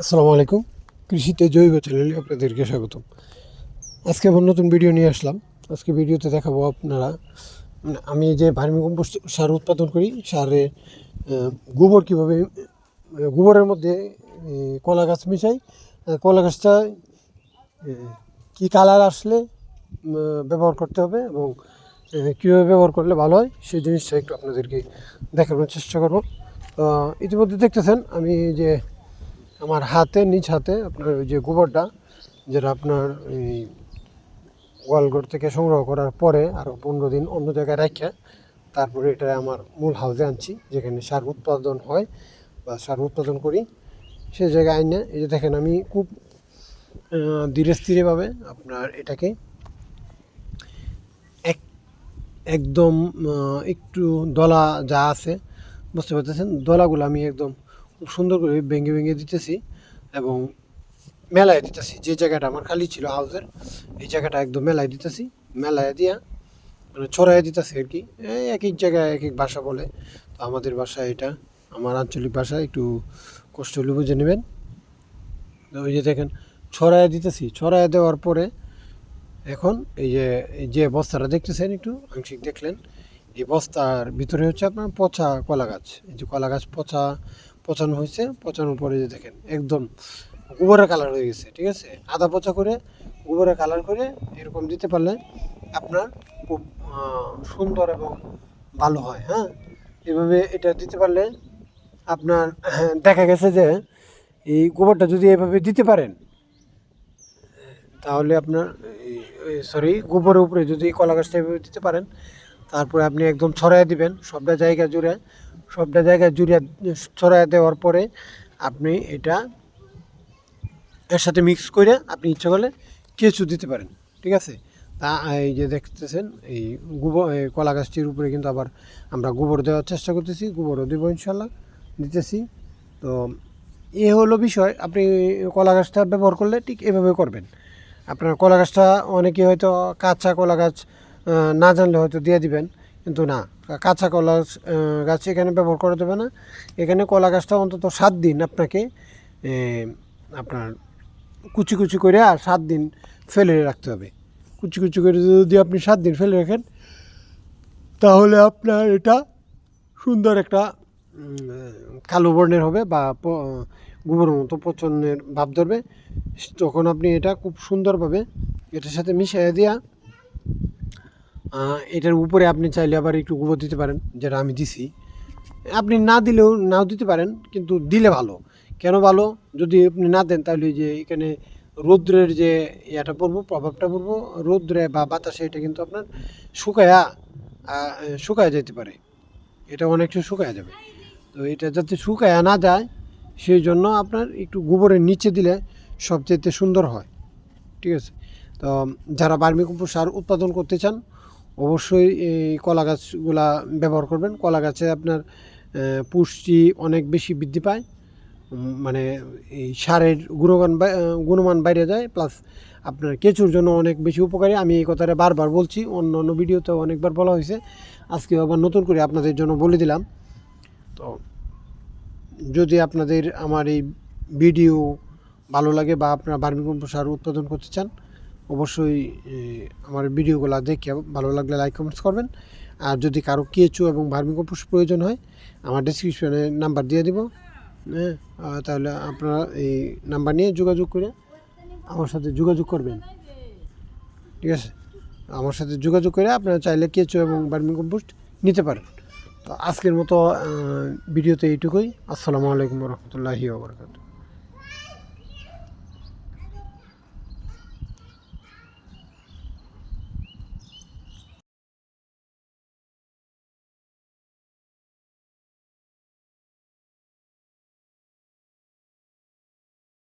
আসসালামু আলাইকুম। কৃষিতে জৈব চ্যানেলে আপনাদেরকে স্বাগতম। আজকে আবার নতুন ভিডিও নিয়ে আসলাম। আজকে ভিডিওতে দেখাবো আপনারা মানে আমি যে ভার্মি কম্পোস্ট সার উৎপাদন করি, সারে গোবর কীভাবে গোবরের মধ্যে কলা গাছ মিশাই কলা গাছটা কী কালার আসলে ব্যবহার করতে হবে এবং কীভাবে ব্যবহার করলে ভালো হয়, সেই জিনিসটা একটু আপনাদেরকে দেখানোর চেষ্টা করব। ইতিমধ্যে দেখতেছেন, আমি যে আমার হাতে, নিজ হাতে আপনার ওই যে গোবরটা, যেটা আপনার এই গোয়ালঘর থেকে সংগ্রহ করার পরে আরও পনেরো দিন অন্য জায়গায় রাখা তারপরে এটা আমার মূল হাউসে আনছি, যেখানে সার উৎপাদন হয় বা সার উৎপাদন করি। সে জায়গায় আইনে, এই যে দেখেন আমি খুব ধীরে স্থিরেভাবে আপনার এটাকে এক, একদম একটু দলা যা আছে, বুঝতে পারতেছেন? দলাগুলো আমি একদম খুব সুন্দর করে ভেঙে ভেঙে দিতেছি এবং মেলায় দিতেছি। যে জায়গাটা আমার খালি ছিল হাউসের এই জায়গাটা একদম মেলায় দিতেছি। মেলায় দিয়া মানে ছড়াই দিতেছি আর কি। এক এক জায়গায় এক এক ভাষা বলে। তো আমাদের ভাষা এটা, আমার আঞ্চলিক ভাষা, একটু কষ্ট হলে বুঝে নেবেন। ওই যে দেখেন, ছড়ায় দিতেছি। ছড়ায় দেওয়ার পরে এখন এই যে যে বস্তাটা দেখতেছেন একটু, আংশিক দেখলেন। এই বস্তার ভিতরে হচ্ছে আপনার পচা কলা গাছ। এই যে কলা গাছ পচা পচানো হয়েছে, পচানোর পরে যে দেখেন, একদম গোবরের কালার হয়ে গেছে, ঠিক আছে? আদা পচা করে গোবরের কালার করে এরকম দিতে পারলে আপনার খুব সুন্দর এবং ভালো হয় হ্যাঁ? এভাবে এটা দিতে পারলে আপনার, দেখা গেছে যে এই গোবরটা যদি এভাবে দিতে পারেন, তাহলে আপনার সরি গোবরের উপরে যদি কলা গাছটা এভাবে দিতে পারেন তারপরে আপনি একদম ছড়াই দিবেন, সবটা জায়গা জুড়ে, সবটা জায়গা জুড়ে ছড়াই দেওয়ার পরে আপনি এটা এর সাথে মিক্স করে আপনি ইচ্ছা করলে কেঁচু দিতে পারেন, ঠিক আছে? তা এই যে দেখতেছেন, এই গোবর, এই কলা গাছটির উপরে কিন্তু আবার আমরা গোবর দেওয়ার চেষ্টা করতেছি, গোবরও দেবো ইনশাল্লাহ, দিতেছি। তো এ হলো বিষয়, আপনি কলা গাছটা ব্যবহার করলে ঠিক এভাবে করবেন। আপনার কলা গাছটা অনেকে হয়তো কাঁচা কলা গাছ না জানলে হয়তো দিয়ে দিবেন কিন্তু না। কাঁচা কলা গাছ, এখানে ব্যবহার করা যাবে না। এখানে কলা গাছটা অন্তত সাত দিন আপনাকে আপনার কুচি কুচি করে আর সাত দিন ফেলে রাখতে হবে। কুচি কুচি করে যদি আপনি সাত দিন ফেলে রাখেন তাহলে আপনার এটা সুন্দর একটা কালো বর্ণের হবে বা গোবরের মতো পচনের ভাব ধরবে। তখন আপনি এটা খুব সুন্দরভাবে এটার সাথে মিশিয়ে আহ, এটার উপরে আপনি চাইলে আবার একটু গোবর দিতে পারেন, যেটা আমি দিছি। আপনি না দিলেও নাও দিতে পারেন, কিন্তু দিলে ভালো। কেন ভালো? যদি আপনি না দেন, তাহলে যে এখানে রৌদ্রের যে ইয়েটা পড়ব, প্রভাবটা পড়ব, রৌদ্রে বা বাতাসে এটা কিন্তু আপনার শুকায়া শুকায় যেতে পারে। এটা অনেকটা শুকায় যাবে। তো এটা যাতে শুকায় না যায়, সেই জন্য আপনার একটু গোবরের নিচে দিলে সবচেয়ে সুন্দর হয়। ঠিক আছে? তো যারা বার্মি সার উৎপাদন করতে চান অবশ্যই এই কলা গাছগুলা ব্যবহার করবেন। কলা গাছে আপনার পুষ্টি অনেক বেশি বৃদ্ধি পায়। মানে এই সারের গুণমান গুণমান বাইরে যায়, প্লাস আপনার কেঁচুর জন্য অনেক বেশি উপকারী। আমি এই কথাটা বারবার বলছি, অন্য অন্য ভিডিওতেও অনেকবার বলা হয়েছে। আজকে আবার নতুন করে আপনাদের জন্য বলে দিলাম। তো যদি আপনাদের আমার এই ভিডিও ভালো লাগে বা আপনারা বার্মিকম্পোস্ট সার উৎপাদন করতে চান অবশ্যই আমার ভিডিওগুলো দেখে ভালো লাগলে লাইক কমেন্টস করবেন। আর যদি কারও কেঁচু এবং ভার্মিকম্পোস্ট প্রয়োজন হয়, আমার ডিসক্রিপশনে নাম্বার দিয়ে দিব হ্যাঁ? তাহলে আপনারা এই নাম্বার নিয়ে যোগাযোগ করে আমার সাথে যোগাযোগ করবেন। ঠিক আছে? আমার সাথে যোগাযোগ করে আপনারা চাইলে কেঁচু এবং ভার্মিকম্পোস্ট নিতে পারেন। তো আজকের মতো ভিডিওতে এইটুকুই। আসসালামু আলাইকুম রহমতুল্লাহি ওবরাকাতু